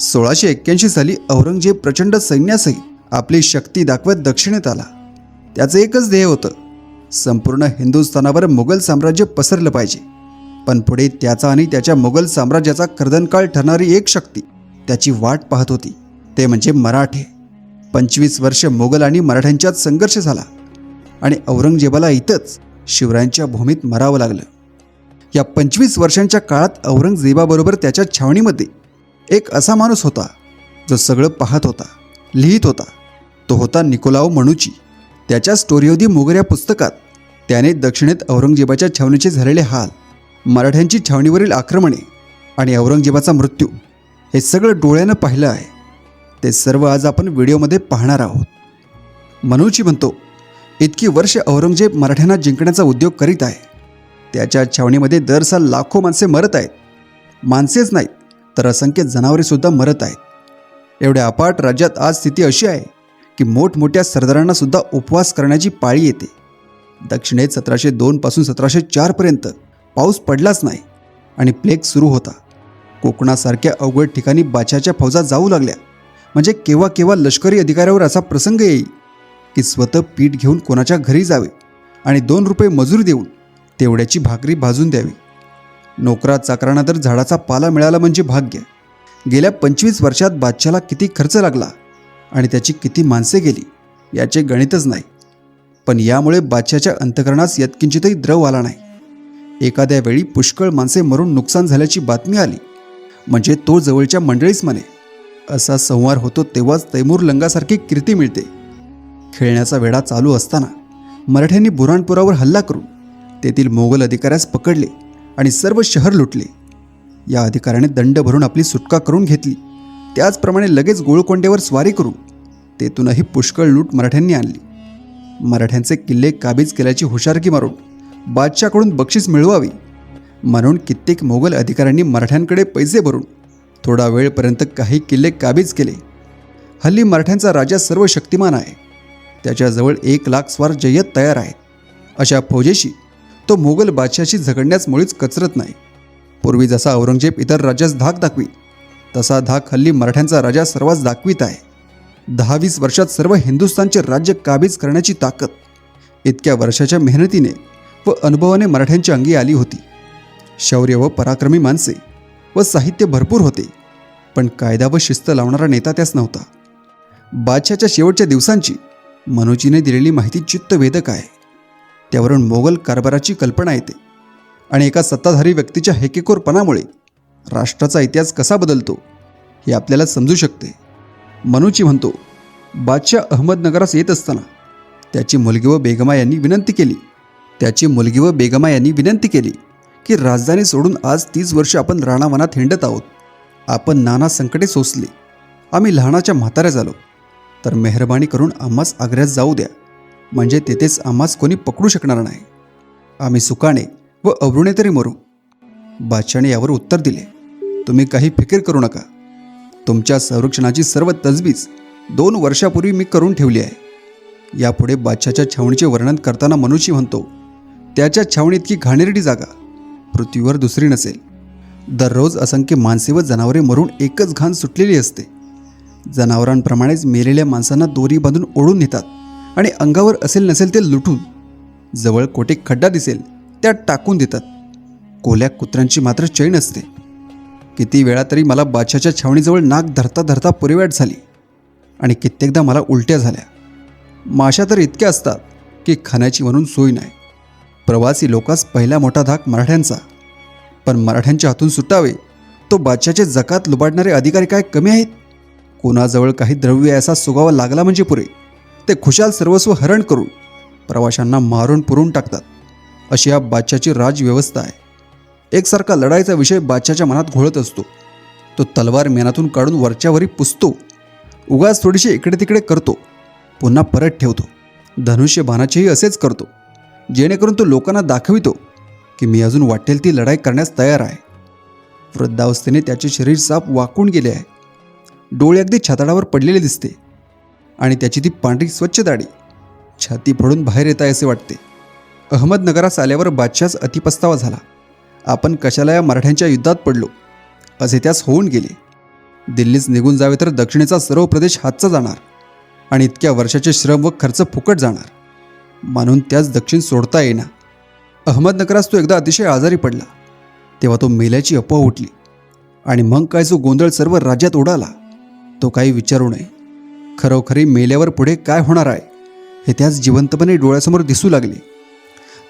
सोळाशे एक्क्याऐंशी साली औरंगजेब प्रचंड सैन्यासहित आपली शक्ती दाखवत दक्षिणेत आला. त्याचं एकच ध्येय होतं संपूर्ण हिंदुस्थानावर मुघल साम्राज्य पसरलं पाहिजे. पण पुढे त्याचा आणि त्याच्या मुघल साम्राज्याचा कर्दनकाळ ठरणारी एक शक्ती त्याची वाट पाहत होती ते म्हणजे मराठे. पंचवीस वर्ष मोगल आणि मराठ्यांच्यात संघर्ष झाला आणि औरंगजेबाला इथंच शिवरायांच्या भूमीत मरावं लागलं. या पंचवीस वर्षांच्या काळात औरंगजेबाबरोबर त्याच्या छावणीमध्ये एक असा माणूस होता जो सगळं पाहत होता लिहित होता. तो होता निकोलाव मणूची त्याच्या स्टोरीओदी मोगऱ्या पुस्तकात त्याने दक्षिणेत औरंगजेबाच्या छावणीचे झालेले हाल मराठ्यांची छावणीवरील आक्रमणे आणि औरंगजेबाचा मृत्यू हे सगळं डोळ्यानं पाहिलं आहे. ते सर्व आज आपण व्हिडिओमध्ये पाहणार आहोत. मनूची म्हणतो इतकी वर्ष औरंगजेब मराठ्यांना जिंकण्याचा उद्योग करीत आहे. त्याच्या छावणीमध्ये दर साल लाखो माणसे मरत आहेत. माणसेच नाहीत तर असंख्य जनावरेसुद्धा मरत आहेत. एवढ्या अपाट राज्यात आज स्थिती अशी आहे की मोठमोठ्या सरदारांनासुद्धा उपवास करण्याची पाळी येते. दक्षिणेत सतराशे दोनपासून सतराशे चारपर्यंत पाऊस पडलाच नाही आणि प्लेग सुरू होता. कोकणासारख्या अवघड ठिकाणी बाच्याच्या फौजा जाऊ लागल्या. म्हणजे केव्हा केव्हा लष्करी अधिकाऱ्यावर असा प्रसंग येईल की स्वतः पीठ घेऊन कोणाच्या घरी जावे आणि दोन रुपये मजुरी देऊन तेवढ्याची भाकरी भाजून द्यावी. नोकरा चाकरांना तर झाडाचा पाला मिळाला म्हणजे भाग्य. गेल्या पंचवीस वर्षात बादशाला किती खर्च लागला आणि त्याची किती माणसे गेली याचे गणितच नाही. पण यामुळे बादशाच्या अंतकरणास यत्किंचितही द्रव आला नाही. एखाद्या वेळी पुष्कळ माणसे मरून नुकसान झाल्याची बातमी आली. म्हणजे तो जवळच्या मंडळीच म्हणे असा संवार होतो तेव्हाच तैमूर लंगासारखी कीर्ती मिळते. खेळण्याचा वेढा चालू असताना मराठ्यांनी बुराणपुरावर हल्ला करून तेथील मोगल अधिकाऱ्यास पकडले. आणि सर्व शहर लुटले. या अधिकाऱ्याने दंड भरून आपली सुटका करून घेतली. त्याचप्रमाणे लगेच गोळकोंडेवर स्वारी करून तेथूनही पुष्कळ लूट मराठ्यांनी आणली. मराठ्यांचे किल्ले काबीज केल्याची हुशारकी मारून बादशाकडून बक्षीस मिळवावी म्हणून कित्येक मोगल अधिकाऱ्यांनी मराठ्यांकडे पैसे भरून थोडा वेळपर्यंत काही किल्ले काबीज केले. हल्ली मराठ्यांचा राजा सर्व शक्तिमान आहे. त्याच्याजवळ एक लाख स्वार जय्यत तयार आहेत. अशा फौजेशी तो मोगल बादशाशी झगडण्यास मुळीच कचरत नाही. पूर्वी जसा औरंगजेब इतर राज्यास धाक दाखवी तसा धाक हल्ली मराठ्यांचा राजा सर्वांस दाखवित आहे. दहा वीस वर्षात सर्व हिंदुस्थानचे राज्य काबीज करण्याची ताकद इतक्या वर्षाच्या मेहनतीने व अनुभवाने मराठ्यांच्या अंगी आली होती. शौर्य व पराक्रमी माणसे व साहित्य भरपूर होते पण कायदा व शिस्त लावणारा नेता त्यास नव्हता. बादशाच्या शेवटच्या दिवसांची मनोजीने दिलेली माहिती चित्तवेधक आहे. त्यावरून मोगल कारभाराची कल्पना येते आणि एका सत्ताधारी व्यक्तीच्या हेकेखोरपणामुळे राष्ट्राचा इतिहास कसा बदलतो हे आपल्याला समजू शकते. मनूची म्हणतो बादशाह अहमदनगरास येत असताना त्याची मुलगी व बेगमा यांनी विनंती केली. त्याची मुलगी व बेगमा यांनी विनंती केली की राजधानी सोडून आज तीस वर्ष आपण राणावनात हिंडत आहोत. आपण नाना संकटे सोसली. आम्ही लहानाच्या म्हाताऱ्या झालो. तर मेहरबानी करून आम्हास आग्र्यात जाऊ द्या. म्हणजे तेथेच आम्हाच कोणी पकडू शकणार नाही. आम्ही सुकाने व अवरुणे तरी मरू. बादशाने यावर उत्तर दिले तुम्ही काही फिकीर करू नका. तुमच्या संरक्षणाची सर्व तजवीज दोन वर्षापूर्वी मी करून ठेवली आहे. यापुढे बादशाच्या छावणीचे वर्णन करताना मनुष्य म्हणतो त्याच्या छावणीतकी घाणेरडी जागा पृथ्वीवर दुसरी नसेल. दररोज असंख्य माणसे व जनावरे मरून एकच घाण सुटलेली असते. जनावरांप्रमाणेच मेलेल्या माणसांना दोरी बांधून ओढून नेतात. आणि अंगावर असेल नसेल ते लुटून जवळ कोठे खड्डा दिसेल त्यात टाकून देतात. कोल्या कुत्र्यांची मात्र चैन असते. किती वेळा तरी मला बादशाच्या छावणीजवळ नाक धरता धरता पुरेवाट झाली आणि कित्येकदा मला उलट्या झाल्या. माशा तर इतक्या असतात की खाण्याची म्हणून सोय नाही. प्रवासी लोकास पहिला मोठा धाक मराठ्यांचा. पण मराठ्यांच्या हातून सुटावे तो बादशाचे जकात लुबाडणारे अधिकारी काय कमी आहेत? कोणाजवळ काही द्रव्य असा सुगावा लागला म्हणजे पुरे? ते खुशाल सर्वस्व हरण करून प्रवाशांना मारून पुरून टाकतात. अशी या बादशाची राजव्यवस्था आहे. एकसारखा लढाईचा विषय बादशाच्या मनात घोळत असतो. तो तलवार मेनातून काढून वरच्यावरी पुसतो. उगाच थोडीशी इकडे तिकडे करतो. पुन्हा परत ठेवतो. धनुष्यबाणाचेही असेच करतो. जेणेकरून तो लोकांना दाखवितो की मी अजून वाटेल ती लढाई करण्यास तयार आहे. वृद्धावस्थेने त्याचे शरीर साप वाकून गेले आहे. डोळे अगदी छाताडावर पडलेले दिसते. आणि त्याची ती पांढरी स्वच्छ दाढी. छाती फोडून बाहेर येत आहे असे वाटते. अहमदनगरास आल्यावर बादशास अतिपस्तावा झाला. आपण कशाला या मराठ्यांच्या युद्धात पडलो? असे त्यास होऊन गेले. दिल्लीच निघून जावे तर दक्षिणेचा सर्व प्रदेश हातचा जाणार आणि इतक्या वर्षाचे श्रम व खर्च फुकट जाणार. मानून त्याच दक्षिण सोडता येईना. अहमदनगरास तो एकदा अतिशय आजारी पडला. तेव्हा तो मेल्याची अफवा उठली. आणि मग काय जो गोंधळ सर्व राज्यात उडाला तो काही विचारू नये. खरोखरी मेल्यावर पुढे काय होणार आहे हे त्याच जिवंतपणे डोळ्यासमोर दिसू लागले.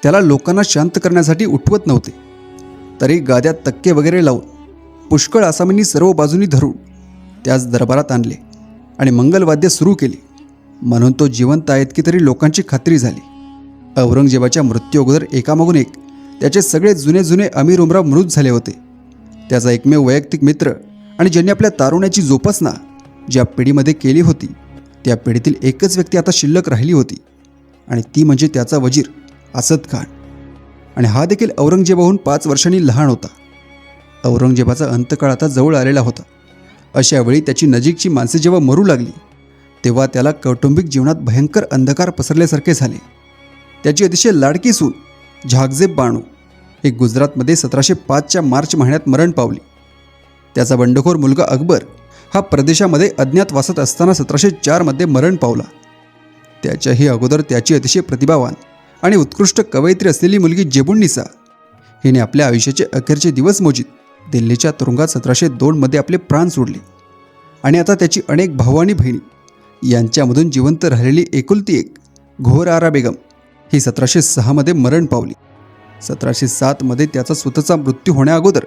त्याला लोकांना शांत करण्यासाठी उठवत नव्हते. तरी गाद्यात तक्के वगैरे लावून पुष्कळ आसामींनी सर्व बाजूनी धरून त्याच दरबारात आणले आणि मंगलवाद्य सुरू केली. म्हणून तो जिवंत आहेत की तरी लोकांची खात्री झाली. औरंगजेबाच्या मृत्यू अगोदर एकामागून एक त्याचे सगळे जुने जुने अमीर उमराव मृत झाले होते. त्याचा एकमेव वैयक्तिक मित्र आणि ज्यांनी आपल्या तारुण्याची जोपासना ज्या पिढीमध्ये केली होती त्या पिढीतील एकच व्यक्ती आता शिल्लक राहिली होती आणि ती म्हणजे त्याचा वजीर असद खान. आणि हा देखील औरंगजेबाहून पाच वर्षांनी लहान होता. औरंगजेबाचा अंतकाळ आता जवळ आलेला होता. अशा वेळी त्याची नजीकची माणसे जेव्हा मरू लागली तेव्हा त्याला कौटुंबिक जीवनात भयंकर अंधकार पसरल्यासारखे झाले. त्याची अतिशय लाडकी सून झागजेब बाणू हे गुजरातमध्ये सतराशे पाचच्या मार्च महिन्यात मरण पावली. त्याचा बंडखोर मुलगा अकबर हा प्रदेशामध्ये अज्ञात वासत असताना सतराशे चारमध्ये मरण पावला. त्याच्याही अगोदर त्याची अतिशय प्रतिभावान आणि उत्कृष्ट कवयित्री असलेली मुलगी जेबुन्निसा हिने आपल्या आयुष्याचे अखेरचे दिवस मोजीत दिल्लीच्या तुरुंगात सतराशे दोनमध्ये आपले प्राण सोडले. आणि आता त्याची अनेक भाऊ आणि बहिणी यांच्यामधून जिवंत राहिलेली एकुलती एक घोर आरा बेगम ही सतराशे सहामध्ये मरण पावली. सतराशे सातमध्ये त्याचा स्वतःचा मृत्यू होण्याअगोदर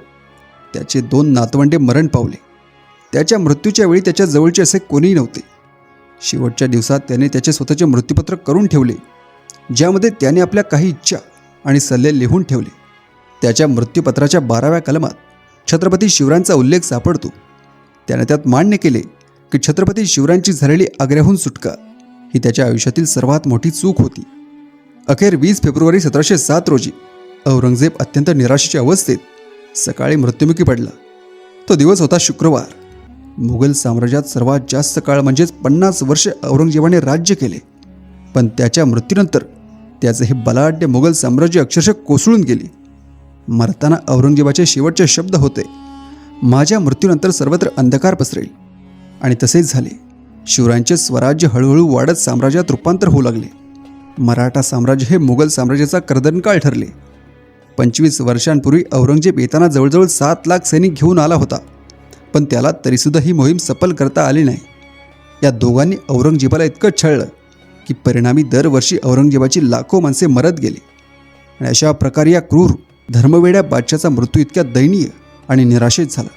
त्याचे दोन नातवंडे मरण पावले. त्याच्या मृत्यूच्या वेळी त्याच्या जवळचे असे कोणीही नव्हते. शेवटच्या दिवसात त्याने त्याचे स्वतःचे मृत्यूपत्र करून ठेवले ज्यामध्ये त्याने आपल्या काही इच्छा आणि सल्ले लिहून ठेवले. त्याच्या मृत्यूपत्राच्या बाराव्या कलमात छत्रपती शिवरायांचा उल्लेख सापडतो. त्याने त्यात मान्य केले की छत्रपती शिवरायांची झालेली आग्र्याहून सुटका ही त्याच्या आयुष्यातील सर्वात मोठी चूक होती. अखेर वीस फेब्रुवारी सतराशे सात रोजी औरंगजेब अत्यंत निराशेच्या अवस्थेत सकाळी मृत्युमुखी पडला. तो दिवस होता शुक्रवार. मुघल साम्राज्यात सर्वात जास्त काळ म्हणजेच पन्नास वर्ष औरंगजेबाने राज्य केले. पण त्याच्या मृत्यूनंतर त्याचे हे बलाढ्य मुघल साम्राज्य अक्षरशः कोसळून गेले. मरताना औरंगजेबाचे शेवटचे शब्द होते माझ्या मृत्यूनंतर सर्वत्र अंधकार पसरेल. आणि तसेच झाले. शिवरायांचे स्वराज्य हळूहळू वाढत साम्राज्यात रूपांतर होऊ लागले. मराठा साम्राज्य हे मुघल साम्राज्याचा कर्दनकाळ ठरले. पंचवीस वर्षांपूर्वी औरंगजेब येताना जवळजवळ सात लाख सैनिक घेऊन आला होता. पण त्याला तरीसुद्धा ही मोहीम सफल करता आली नाही. या दोघांनी औरंगजेबाला इतकं छळलं की परिणामी दरवर्षी औरंगजेबाची लाखो माणसे मरत गेली. आणि अशा प्रकारे या क्रूर धर्मवेड्या बादशाचा मृत्यू इतक्या दयनीय आणि निराशेत झाला.